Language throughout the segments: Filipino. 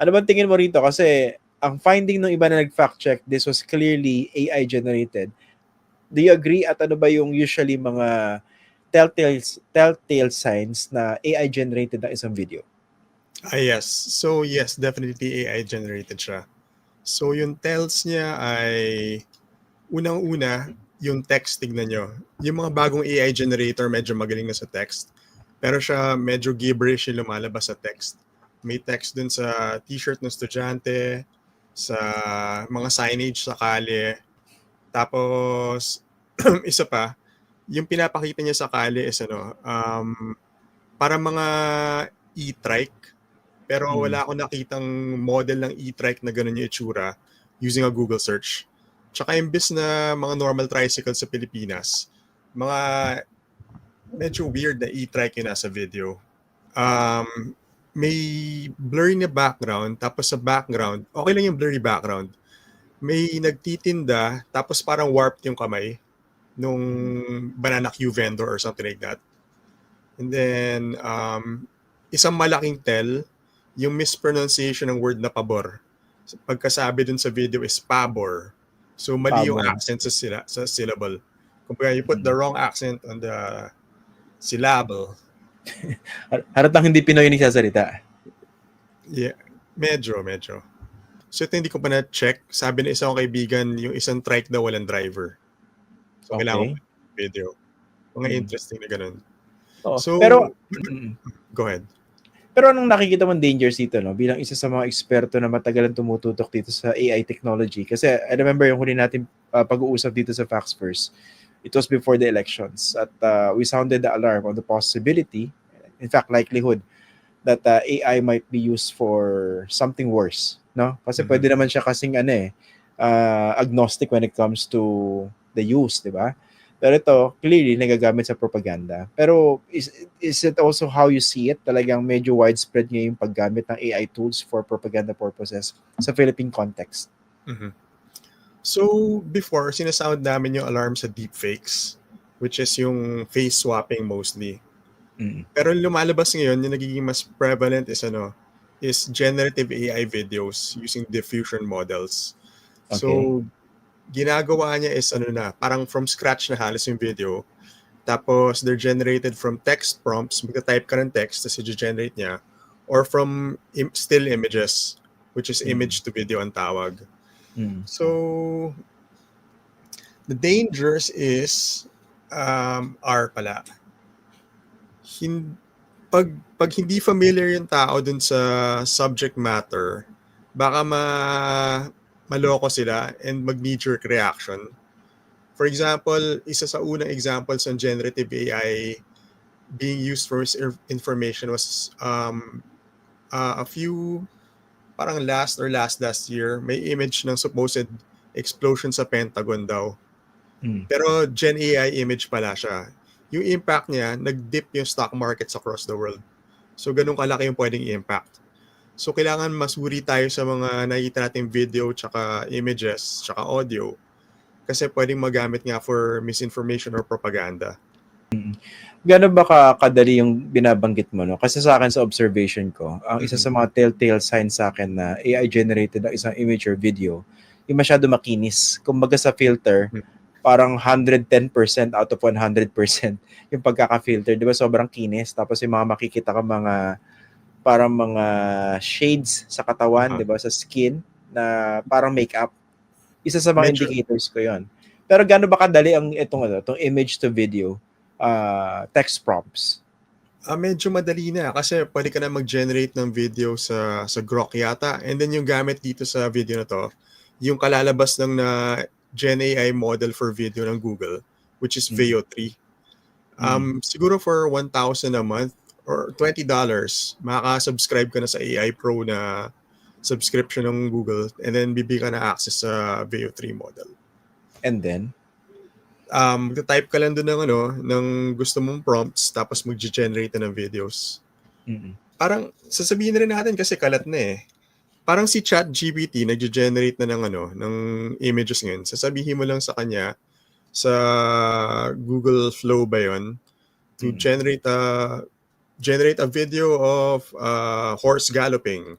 Ano bang tingin mo rito? Kasi ang finding ng iba na nag-fact check, this was clearly AI generated. Do you agree at ano ba yung usually mga telltale, telltale signs na AI generated ng isang video? Ah, yes. So, yes, definitely AI generated siya. So, yung tells niya ay unang-una, yung text, tignan nyo. Yung mga bagong AI generator, medyo magaling na sa text. Pero siya, medyo gibberish yung lumalabas sa text. May text dun sa t-shirt ng estudyante, sa mga signage sa kalye. Tapos, isa pa, yung pinapakita niya sa kalye is ano, um, para mga e-trike, pero Hmm. wala akong nakitang model ng e-trike na ganun yung itsura using a Google search. Tsaka imbis na mga normal tricycle sa Pilipinas, mga medyo weird na e-trike yung nasa video. Um, may blurry na background, tapos sa background, okay lang yung blurry background. May nagtitinda, tapos parang warped yung kamay nung banana Q vendor or something like that. And then, um, isang malaking tell, yung mispronunciation ng word na pabor. Pagkasabi dun sa video is pabor. So, mali yung Pabor. accent sa, sila, sa syllable. Kumbaga, you put the wrong accent on the syllable. Har- Halatang hindi Pinoy nagsasalita. Yeah, medyo, medyo. So ito hindi ko pa na-check. Sabi ng isang kaibigan, yung isang trike daw walang driver. So Okay. kailangan ko video. Mga Hmm. interesting na ganun. Oo. So, pero Mm. go ahead. pero anong nakikita mong dangers dito no bilang isa sa mga eksperto na matagalan tumututok dito sa AI technology kasi I remember yung huli natin uh, pag-uusap dito sa Facts First it was before the elections at uh, we sounded the alarm on the possibility in fact likelihood that uh, AI might be used for something worse no kasi Mhm. pwede naman siya kasing ano eh uh, agnostic when it comes to the use di ba pero ito, clearly, nagagamit sa propaganda. Pero is, is it also how you see it? Talagang medyo widespread ngayon yung paggamit ng AI tools for propaganda purposes sa Philippine context. Mhm. So, before, sinasound namin yung alarm sa deepfakes, which is yung face swapping mostly. Mm. Pero lumalabas ngayon, yung nagiging mas prevalent is ano, is generative AI videos using diffusion models. So, ginagawa niya is ano na, parang from scratch na halos yung video. Tapos, they're generated from text prompts. Magta-type ka ng text, tapos i-generate niya. Or from im- still images, which is Mm. image to video ang tawag. Mm. So, the dangers is, um, are pala. Hin, pag, pag hindi familiar yung tao dun sa subject matter, baka ma, maloko sila and mag knee-jerk reaction. For example, isa sa unang examples ng generative AI being used for information was um, uh, a few parang last or last last year, may image ng supposed explosion sa Pentagon daw. Mm. Pero Gen AI image pala siya. Yung impact niya, nag-dip yung stock markets across the world. So, ganun kalaki yung pwedeng impact. So, kailangan masuri tayo sa mga nakita nating video, tsaka images, tsaka audio. Kasi pwedeng magamit nga for misinformation or propaganda. Gano'n ba ka kadali yung binabanggit mo? No? Kasi sa akin sa observation ko, ang isa sa mga telltale signs sa akin na AI generated ang isang image or video, yung masyado makinis. Kumbaga sa filter, Mhm. parang 110% out of 100% yung pagkaka-filter. Di ba sobrang kinis? Tapos yung mga makikita ka mga parang mga shades sa katawan, Aha. di ba? Sa skin na parang makeup. Isa sa mga Medyo- indicators ko yon. Pero gaano ba kadali ang itong ano, itong image to video uh, text prompts? Ah, medyo madali na kasi pwede ka na mag-generate ng video sa sa Grok yata. And then yung gamit dito sa video na to, yung kalalabas ng na Gen AI model for video ng Google, which is Mm. Veo 3. Um, siguro for 1,000 a month or $20, makaka-subscribe ka na sa AI Pro na subscription ng Google and then bibigyan ka na access sa Veo 3 model. And then, Um, type ka lang doon ng ano, ng gusto mong prompts tapos mag-generate na ng videos. mm parang sasabihin na rin natin kasi kalat na eh. Parang si ChatGPT nagge-generate na ng ano, ng images ngayon. Sasabihin mo lang sa kanya sa Google Flow ba 'yon to Mm. generate a generate a video of uh, horse galloping.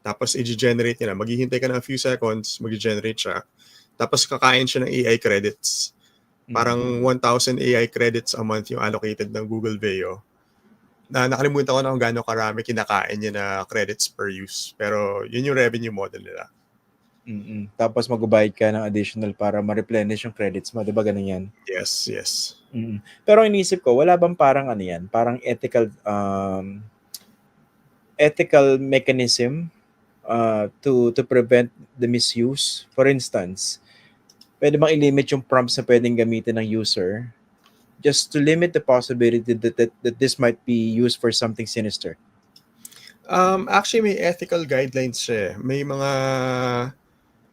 Tapos i-generate niya na. Maghihintay ka ng a few seconds, mag-generate siya. Tapos kakain siya ng AI credits. Parang 1,000 AI credits a month yung allocated ng Google Veo. Na nakalimutan ko na kung gaano karami kinakain niya na credits per use. Pero yun yung revenue model nila. Mm-mm. Tapos magbabayad ka ng additional para ma-replenish yung credits mo. Di ba ganun yan? Yes, yes. Mm. Pero inisip ko, wala bang parang ano yan? Parang ethical um, ethical mechanism uh, to to prevent the misuse. For instance, pwede bang i-limit yung prompts na pwedeng gamitin ng user just to limit the possibility that, that, that this might be used for something sinister? Um, actually, may ethical guidelines siya. eh. May mga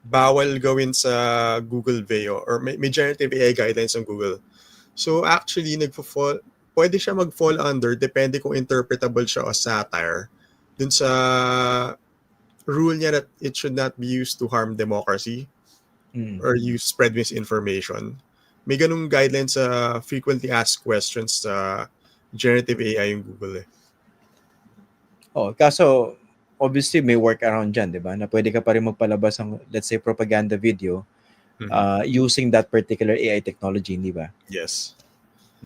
bawal gawin sa Google Veo or may, may generative AI guidelines ng Google. So actually, nagfo-fall, pwede siya mag-fall under depende kung interpretable siya o satire dun sa rule niya that it should not be used to harm democracy Mm. or use spread misinformation. May ganung guidelines sa frequently asked questions sa generative AI yung Google eh. Oh, kaso obviously may workaround dyan, di ba? Na pwede ka pa rin magpalabas ng, let's say, propaganda video Mhm. uh, using that particular AI technology, di ba? Yes.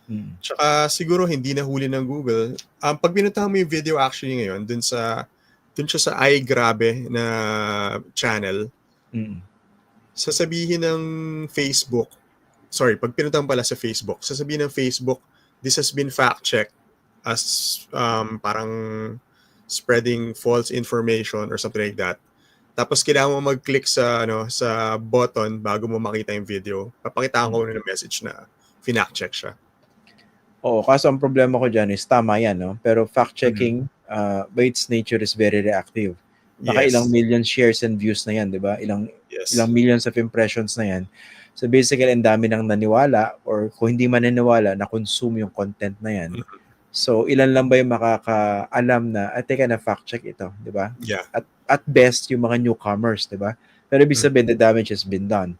Mm. Tsaka siguro hindi nahuli ng Google. Um, pag binuntahan mo yung video actually ngayon dun sa dun siya sa iGrabe na channel, Mm. Sasabihin ng Facebook, sorry, pag pinuntahan pala sa Facebook, sasabihin ng Facebook, this has been fact-checked as um, parang spreading false information or something like that. Tapos kailangan mo mag-click sa ano sa button bago mo makita yung video. Papakitaan ko ng message na finact-check siya. Oo, kaso ang problema ko dyan is tama yan, no? Pero fact-checking, uh, by its nature, is very reactive. Baka Yes. ilang million shares and views na yan, di ba? Ilang, yes. ilang millions of impressions na yan. So basically, ang dami nang naniwala or kung hindi man naniwala, na-consume yung content na yan. Mhm. So, ilan lang ba yung makakaalam na, at teka na fact-check ito, di ba? Yeah. At, at best, yung mga newcomers, di ba? Pero ibig Mhm. sabihin, the damage has been done.